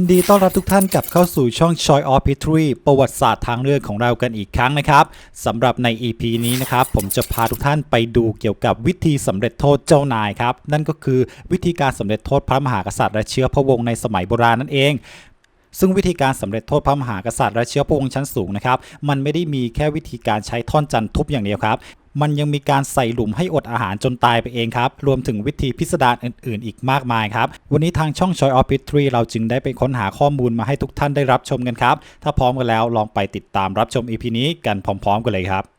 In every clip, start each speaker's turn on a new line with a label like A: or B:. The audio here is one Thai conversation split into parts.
A: ยินดีต้อนรับทุกท่านกลับเข้าสู่ช่อง Choi of History ประวัติศาสตร์ทางเลือกของเรากันอีกครั้งนะครับสำหรับใน EP นี้นะครับ ผมจะพาทุกท่านไปดูเกี่ยวกับวิธีสำเร็จโทษเจ้านายครับ นั่นก็คือวิธีการสำเร็จโทษพระมหากษัตริย์และเชื้อพระวงศ์ในสมัยโบราณนั่นเองซึ่งวิธีการสำเร็จโทษพระมหากษัตริย์และเชื้อพระวงศ์ชั้นสูงนะครับ มันไม่ได้มีแค่วิธีการใช้ท่อนจันทุบอย่างเดียวครับ มันยังมีการใส่หลุมให้อดอาหารจนตายไปเองครับ รวมถึงวิธีพิสดารอื่น ๆ อีกมากมายครับ วันนี้ทางช่อง Choice of History เราจึงได้ไปค้นหาข้อมูลมาให้ทุกท่านได้รับชมกันครับ ถ้าพร้อมกันแล้วลองไปติดตามรับชม EP นี้กันพร้อม ๆ กันเลยครับ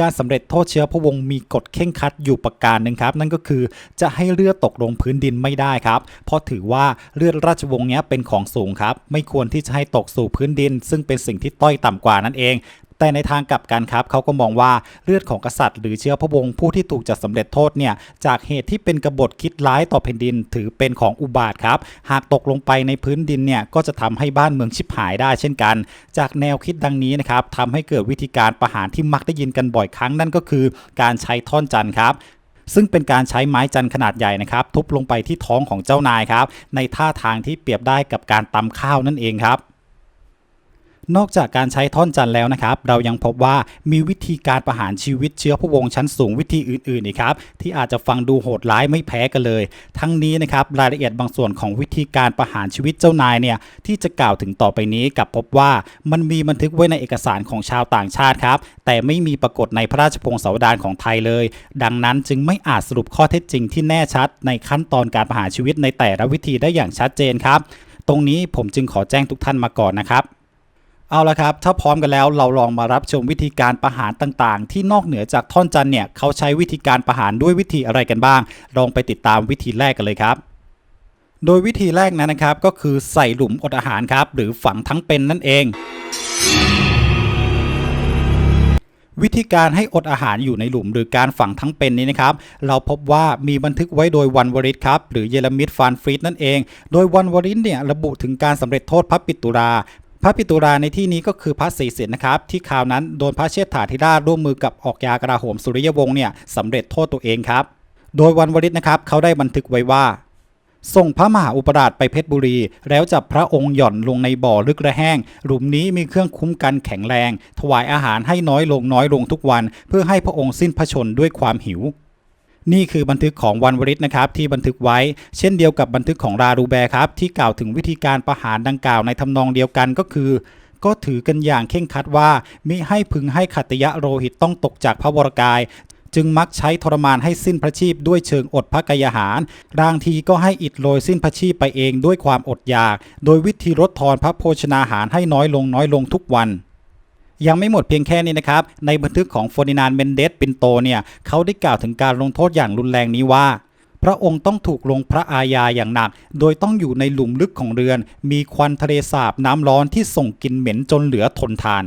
A: การสำเร็จโทษเชื้อพระวงศ์มีกฎเข่งคัดอยู่ประการหนึ่งครับ นั่นก็คือจะให้เลือดตกลงพื้นดินไม่ได้ครับ เพราะถือว่าเลือดราชวงศ์เนี้ยเป็นของสูงครับ ไม่ควรที่จะให้ตกสู่พื้นดิน ซึ่งเป็นสิ่งที่ต้อยต่ำกว่านั่นเอง แต่ในทางกลับกันครับเขาก็มองว่าเลือดของกษัตริย์หรือเชื้อพระวงศ์ผู้ที่ถูกจัดสำเร็จโทษเนี่ยจากเหตุที่เป็นกบฏคิดร้ายต่อแผ่นดินถือเป็นของอุบาทครับ หากตกลงไปในพื้นดินเนี่ยก็จะทำให้บ้านเมืองชิบหายได้เช่นกัน จากแนวคิดดังนี้นะครับทำให้เกิดวิธีการประหารที่มักได้ยินกันบ่อยครั้งนั่นก็คือการใช้ท่อนจันทร์ครับซึ่งเป็นการใช้ไม้จันทร์ขนาดใหญ่นะครับ ทุบลงไปที่ท้องของเจ้านายครับ ในท่าทางที่เปรียบได้กับการตำข้าวนั่นเองครับ นอกจากการใช้ท่อนจันแล้วนะครับ เรายังพบว่ามีวิธีการประหารชีวิตเชื้อพระวงศ์ชั้นสูงวิธีอื่นๆอีกครับ ที่อาจจะฟังดูโหดร้ายไม่แพ้กันเลย ทั้งนี้นะครับรายละเอียดบางส่วนของวิธีการประหารชีวิตเจ้านายเนี่ยที่จะกล่าวถึงต่อไปนี้กับพบว่ามันมีบันทึกไว้ในเอกสารของชาวต่างชาติครับ แต่ไม่มีปรากฏในพระราชพงศาวดารของไทยเลย ดังนั้นจึงไม่อาจสรุปข้อเท็จจริงที่แน่ชัด ในขั้นตอนการประหารชีวิตในแต่ละวิธีได้อย่างชัดเจนครับ ตรงนี้ผมจึงขอแจ้งทุกท่านมาก่อนนะครับ เอาละครับ ถ้าพร้อมกันแล้วเราลองมารับชมวิธีการประหารต่างๆ ที่นอกเหนือจากท่อนจันเนี่ยเขาใช้วิธีการประหารด้วยวิธีอะไรกันบ้าง ลองไปติดตามวิธีแรกกันเลยครับ โดยวิธีแรกนั้นนะครับก็คือใส่หลุมอดอาหารครับ หรือฝังทั้งเป็นนั่นเอง วิธีการให้อดอาหารอยู่ในหลุมหรือการฝังทั้งเป็นนี้นะครับ เราพบว่ามีบันทึกไว้โดยวันวริศครับหรือเยเรมิดฟานฟรีดนั่นเอง โดยวันวริศเนี่ยระบุถึงการสำเร็จโทษพระปิตุรา พระปิตุราในที่นี้ก็คือพระศรีสินนะครับที่คราวนั้นโดนพระเชษฐาธิราชร่วมมือกับออกยากราโหมสุริยวงศ์เนี่ยสำเร็จโทษตัวเองครับ โดยวันวริศนะครับเขาได้บันทึกไว้ว่าส่งพระมหาอุปราชไปเพชรบุรี แล้วจับพระองค์หย่อนลงในบ่อลึกและแห้ง หลุมนี้มีเครื่องคุ้มกันแข็งแรง ถวายอาหารให้น้อยลงน้อยลงทุกวัน เพื่อให้พระองค์สิ้นพระชนด้วยความหิว นี่คือบันทึกของวันวริศนะครับที่บันทึกไว้ เช่นเดียวกับบันทึกของรารูแบร์ครับที่กล่าวถึงวิธีการประหารดังกล่าวในทำนองเดียวกันก็คือ ก็ถือกันอย่างเข่งคัดว่ามิให้พึงให้ขัตยะโรหิตต้องตกจากพระวรกายจึงมักใช้ทรมานให้สิ้นพระชีพด้วยเชิงอดพระกายาหารบางทีก็ให้อิดโรยสิ้นพระชีพไปเองด้วยความอดอยาก โดยวิธีลดทอนพระโภชนาหารให้น้อยลงน้อยลงทุกวัน ยังไม่หมดเพียงแค่นี้นะครับ ในบันทึกของฟอร์ดินานเมนเดสปินโตเนี่ยเขาได้กล่าวถึงการลงโทษอย่างรุนแรงนี้ว่า พระองค์ต้องถูกลงพระอาญาอย่างหนัก โดยต้องอยู่ในหลุมลึกของเรือน มีควันทะเลสาบน้ำร้อนที่ส่งกลิ่นเหม็นจนเหลือทนทาน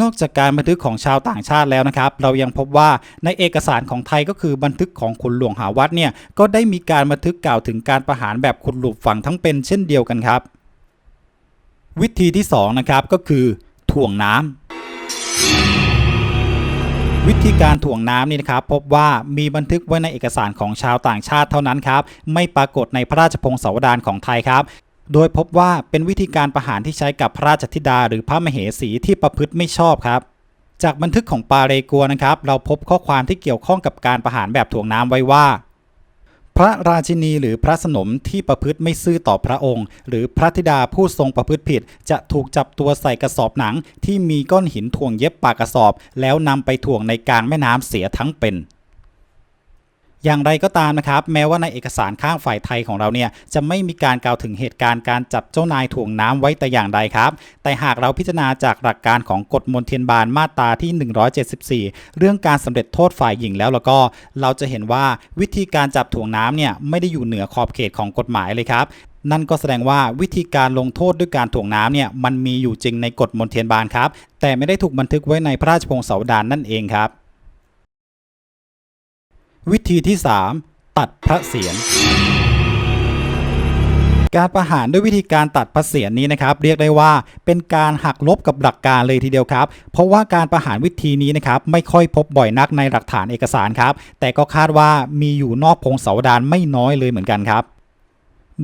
A: นอกจากการบันทึกของชาวต่างชาติแล้วนะครับ เรายังพบว่าในเอกสารของไทยก็คือบันทึกของคุณหลวงหาวัดเนี่ยก็ได้มีการบันทึกกล่าวถึงการประหารแบบขุดหลุมฝังทั้งเป็นเช่นเดียวกันครับ วิธีที่สองนะครับก็คือ ถ่วงน้ำวิธีการถ่วงน้ำนี่นะครับพบว่ามีบันทึกไว้ในเอกสารของชาวต่างชาติเท่านั้นครับ ไม่ปรากฏในพระราชพงศาวดารของไทยครับโดยพบว่าเป็นวิธีการประหารที่ใช้กับพระราชธิดา หรือพระมเหสีที่ประพฤติไม่ชอบครับ จากบันทึกของปาเรกัวนะครับ เราพบข้อความที่เกี่ยวข้องกับการประหารแบบถ่วงน้ำไว้ว่า พระราชินีหรือพระสนมที่ประพฤติไม่ซื่อต่อพระองค์ หรือพระธิดาผู้ทรงประพฤติผิด จะถูกจับตัวใส่กระสอบหนัง ที่มีก้อนหินถ่วงเย็บปากกระสอบ แล้วนำไปถ่วงในกลางแม่น้ำเสียทั้งเป็น อย่างไรก็ตามนะครับ แม้ว่าในเอกสารข้างฝ่ายไทยของเราเนี่ยจะไม่มีการกล่าวถึงเหตุการณ์การจับเจ้านายถ่วงน้ำไว้แต่อย่างใดครับ แต่หากเราพิจารณาจากหลักการของกฎมนเทียนบานมาตราที่ 174 เรื่องการสำเร็จโทษฝ่ายหญิงแล้วแล้วก็เราจะเห็นว่าวิธีการจับถ่วงน้ำเนี่ยไม่ได้อยู่เหนือขอบเขตของกฎหมายเลยครับนั่นก็แสดงว่าวิธีการลงโทษด้วยการถ่วงน้ำเนี่ยมันมีอยู่จริงในกฎมนเทียนบานครับ แต่ไม่ได้ถูกบันทึกไว้ในพระราชพงศาวดารนั่นเองครับ วิธีที่ 3 ตัดพระเศียรการประหารด้วยวิธีการตัดพระเศียรนี้นะครับ เรียกได้ว่าเป็นการหักลบกับหลักการเลยทีเดียวครับ เพราะว่าการประหารวิธีนี้นะครับไม่ค่อยพบบ่อยนักในหลักฐานเอกสารครับ แต่ก็คาดว่ามีอยู่นอกพงศาวดารไม่น้อยเลยเหมือนกันครับ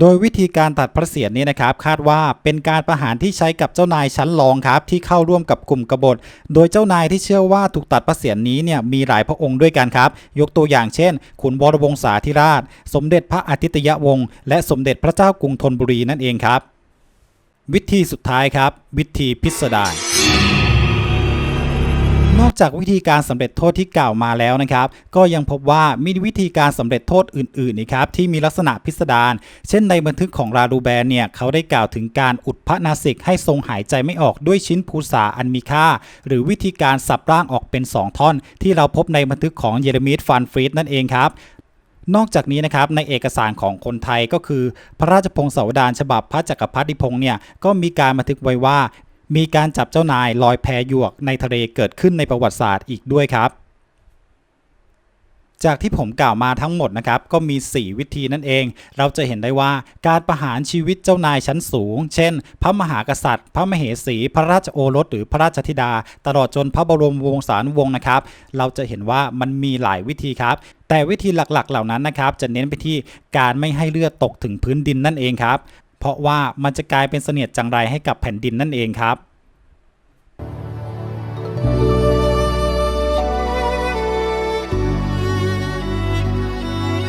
A: โดยวิธีการตัดพระเศียรนี้นะครับคาดว่าเป็นการประหารที่ใช้กับเจ้านายชั้นรองครับที่เข้าร่วมกับกลุ่มกบฏ โดยเจ้านายที่เชื่อว่าถูกตัดพระเศียรนี้เนี่ยมีหลายพระองค์ด้วยกันครับ ยกตัวอย่างเช่น ขุนวรวงศาธิราช สมเด็จพระอาทิตยวงศ์และสมเด็จพระเจ้ากรุงธนบุรีนั่นเองครับ วิธีสุดท้ายครับ วิธีพิสดาร นอกจากวิธีการสำเร็จโทษที่กล่าวมาแล้วนะครับ ก็ยังพบว่ามีวิธีการสำเร็จโทษอื่นๆนะครับที่มีลักษณะพิสดารเช่นในบันทึกของราดูแบนเนี่ยเขาได้กล่าวถึงการอุดพระนาสิกให้ทรงหายใจไม่ออกด้วยชิ้นภูษาอันมีค่า หรือวิธีการสับร่างออกเป็น 2 ท่อน ที่เราพบในบันทึกของเยเรมีดฟันฟรีดนั่นเองครับนอกจากนี้นะครับในเอกสารของคนไทยก็คือ พระราชพงศาวดารฉบับพระจักรพรรดิพงศ์เนี่ยก็มีการบันทึกไว้ว่า มีการจับเจ้านายลอยแพหยวกในทะเลเกิดขึ้นในประวัติศาสตร์อีกด้วยครับ จากที่ผมกล่าวมาทั้งหมดนะครับ ก็มี 4 วิธีนั่นเอง เราจะเห็นได้ว่าการประหารชีวิตเจ้านายชั้นสูง เช่น พระมหากษัตริย์ พระมเหสี พระราชโอรส หรือพระราชธิดา ตลอดจนพระบรมวงศานุวงศ์นะครับ เราจะเห็นว่ามันมีหลายวิธีครับ แต่วิธีหลักๆ เหล่านั้นนะครับ จะเน้นไปที่การไม่ให้เลือดตกถึงพื้นดินนั่นเองครับ ราะว่ามันจะกลายเป็นเสนียดจังไรให้กับแผ่นดินนั่นเองครับ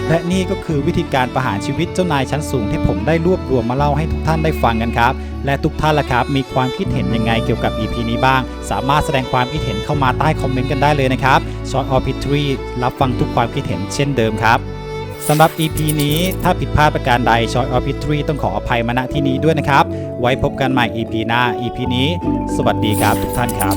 A: และนี่ก็คือวิธีการประหารชีวิตเจ้านายชั้นสูงที่ผมได้รวบรวมมาเล่าให้ทุกท่านได้ฟังกันครับ และทุกท่านล่ะครับ มีความคิดเห็นยังไงเกี่ยวกับ EP นี้บ้าง สามารถแสดงความคิดเห็นเข้ามาใต้คอมเมนต์กันได้เลยนะครับ Short or p i t r y รับฟังทุกความคิดเห็นเช่นเดิมครับ สำหรับ EP นี้ถ้าผิดพลาดประการใด Choice of p i t r y ต้องขออภัยมาณที่นี้ด้วยนะครับ ไว้พบกันใหม่ EP หน้า EP นี้ สวัสดีครับทุกท่านครับ